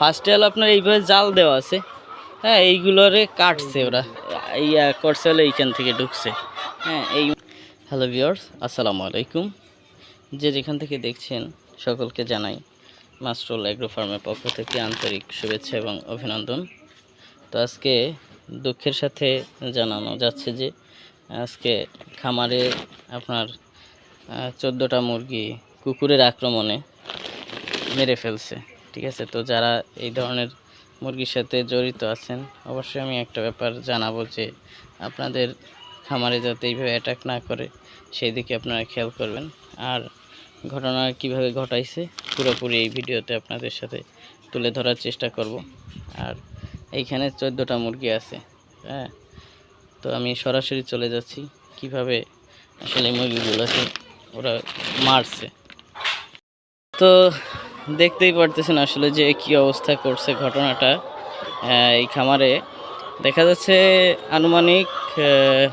ফার্স্টে হলো আপনার এইভাবে জাল দেওয়া আছে। হ্যাঁ এইগুলোরে কাটছে ওরা। ইয়া করছে হলো এইখান থেকে ঢুকছে। হ্যাঁ এই হ্যালো ভিওর্স আসসালামু আলাইকুম। যে যেখান থেকে দেখছেন, সকলকে জানাই মাস্ট্রোল অ্যাগ্রো ফার্মের পক্ষ থেকে আন্তরিক শুভেচ্ছা এবং অভিনন্দন। তো আজকে দুঃখের সাথে জানানো যাচ্ছে যে, আজকে খামারে আপনার চোদ্দোটা মুরগি কুকুরের আক্রমণে মেরে ফেলছে। ঠিক আছে? তো যারা এই ধরনের মুরগির সাথে জড়িত আছেন, অবশ্যই আমি একটা ব্যাপার জানাব যে আপনাদের খামারে যাতে এইভাবে অ্যাটাক না করে, সেই দিকে আপনারা খেয়াল করবেন। আর ঘটনা কীভাবে ঘটাইছে, পুরোপুরি এই ভিডিওতে আপনাদের সাথে তুলে ধরার চেষ্টা করব। আর এইখানে চোদ্দোটা মুরগি আছে হ্যাঁ? তো আমি সরাসরি চলে যাচ্ছি, কীভাবে আসলে এই মুরগিগুলোকে ওরা মারছে। তো দেখতেই পারতেছেন আসলে যে কি অবস্থা করছে ঘটনাটা এই খামারে। দেখা যাচ্ছে আনুমানিক আহ,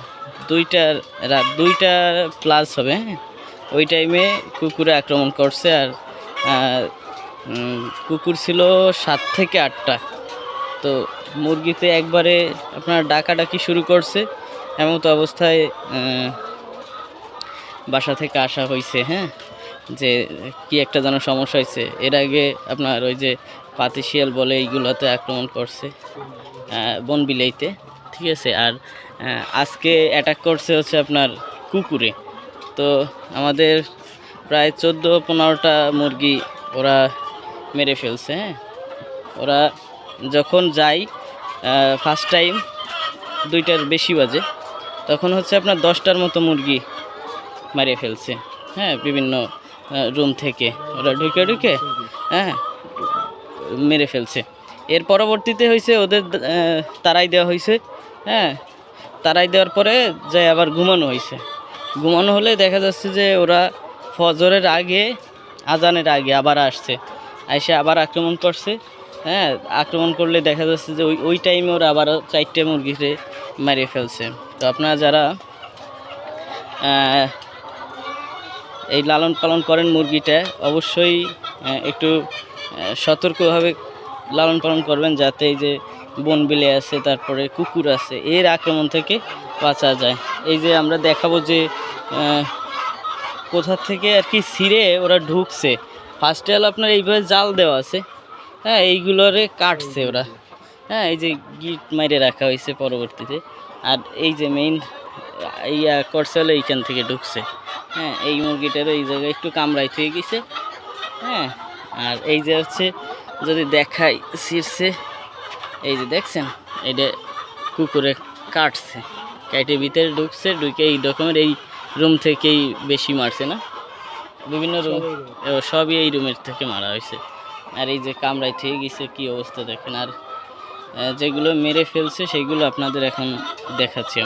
দুইটা রাত দুইটা প্লাস হবে হ্যাঁ? ওই টাইমে কুকুরে আক্রমণ করছে আর কুকুর ছিল সাত থেকে আটটা। তো মুরগিতে একবারে আপনার ডাকাডাকি শুরু করছে এমন তো অবস্থায় বাসা থেকে আসা হয়েছে হ্যাঁ? যে, কি একটা যেন সমস্যা হয়েছে। এর আগে আপনার ওই যে পাতিশিয়াল বলে এইগুলোতে আক্রমণ করছে বন বিলাইতে, ঠিক আছে? আর আজকে অ্যাটাক করছে হচ্ছে আপনার কুকুরে। তো আমাদের প্রায় চোদ্দ পনেরোটা মুরগি ওরা মেরে ফেলছে হ্যাঁ? ওরা যখন যায় ফার্স্ট টাইম দুইটার বেশি বাজে, তখন হচ্ছে আপনার দশটার মতো মুরগি মারিয়ে ফেলছে হ্যাঁ? বিভিন্ন রুম থেকে। ওরা ঢুকে ঢুকে হ্যাঁ মেরে ফেলছে। এর পরবর্তীতে হয়েছে ওদের তারাই দেওয়া হয়েছে হ্যাঁ তারাই দেওয়ার পরে যাই আবার ঘুমানো হয়েছে ঘুমানো হলে দেখা যাচ্ছে যে ওরা ফজরের আগে, আজানের আগে আবার আসছে। এসে আবার আক্রমণ করছে হ্যাঁ আক্রমণ করলে দেখা যাচ্ছে যে ওই ওই টাইমে ওরা আবার চারটে মুরগিতে মারিয়ে ফেলছে। তো আপনারা যারা এই লালন পালন করেন মুরগিটা, অবশ্যই একটু সতর্কভাবে লালন পালন করবেন যাতে এই যে বন বিলে আছে, তারপরে কুকুর আছে, এর আক্রমণ থেকে বাঁচা যায়। এই যে আমরা দেখাবো যে কোথা থেকে আর কি ছিঁড়ে ওরা ঢুকছে। ফার্স্টে হলো আপনার এইভাবে জাল দেওয়া আছে। হ্যাঁ এইগুলোরে কাটছে ওরা। হ্যাঁ এই যে গিট মাইরে রাখা হয়েছে পরবর্তীতে। আর এই যে মেইন ইয়া করছে হলো এইখান থেকে ঢুকছে। হ্যাঁ এই মুরগিটারও এই জায়গায় একটু কামড়াই থেকে গেছে। হ্যাঁ আর এই যে হচ্ছে যদি দেখাই শীর্ষে এই যে দেখছেন এটা কুকুরে কাটছে। কাইটে ভিতরে ঢুকছে ঢুকে এই রকমের এই রুম থেকেই বেশি মারছে না? বিভিন্ন রুম সবই এই রুমের থেকে মারা হয়েছে। আর এই যে কামড়াই থেকে গেছে কি অবস্থা দেখেন। আর যেগুলো মেরে ফেলছে সেগুলো আপনাদের এখন দেখাচ্ছি